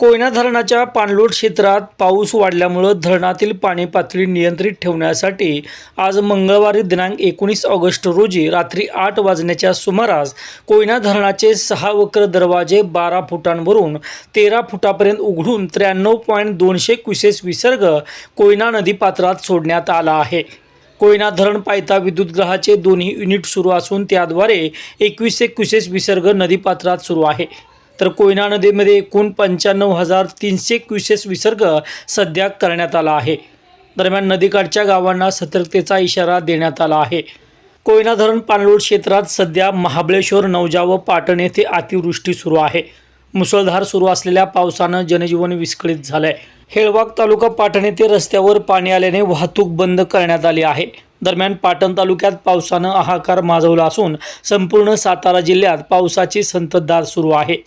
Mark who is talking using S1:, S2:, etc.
S1: कोयना धरणाच्या पाणलोट क्षेत्रात पाऊस वाढल्यामुळं धरणातील पाणी पातळी नियंत्रित ठेवण्यासाठी आज मंगळवारी दिनांक एकोणीस ऑगस्ट रोजी रात्री आठ वाजण्याच्या सुमारास कोयना धरणाचे सहा वक्र दरवाजे बारा फुटांवरून तेरा फुटापर्यंत उघडून त्र्याण्णव पॉईंट दोनशे क्युसेस विसर्ग कोयना नदीपात्रात सोडण्यात आला आहे कोयना धरण पायता विद्युतग्रहाचे दोन्ही युनिट सुरू असून त्याद्वारे एकवीसशे क्युसेस विसर्ग नदीपात्रात सुरू आहे तर कोयना नदीमध्ये एकूण पंच्याण्णव हजार तीनशे क्युसेस विसर्ग सध्या करण्यात आला आहे दरम्यान नदीकाठच्या गावांना सतर्कतेचा इशारा देण्यात आला आहे कोयना धरण पाणलोड क्षेत्रात सध्या महाबळेश्वर नवजा व पाटण येथे अतिवृष्टी सुरू आहे मुसळधार सुरू असलेल्या पावसानं जनजीवन विस्कळीत झालंय हेळवाग तालुका पाटण येथे रस्त्यावर पाणी आल्याने वाहतूक बंद करण्यात आली आहे दरम्यान पाटण तालुक्यात पावसानं हाहाकार माजवला असून संपूर्ण सातारा जिल्ह्यात पावसाची संततधार सुरू आहे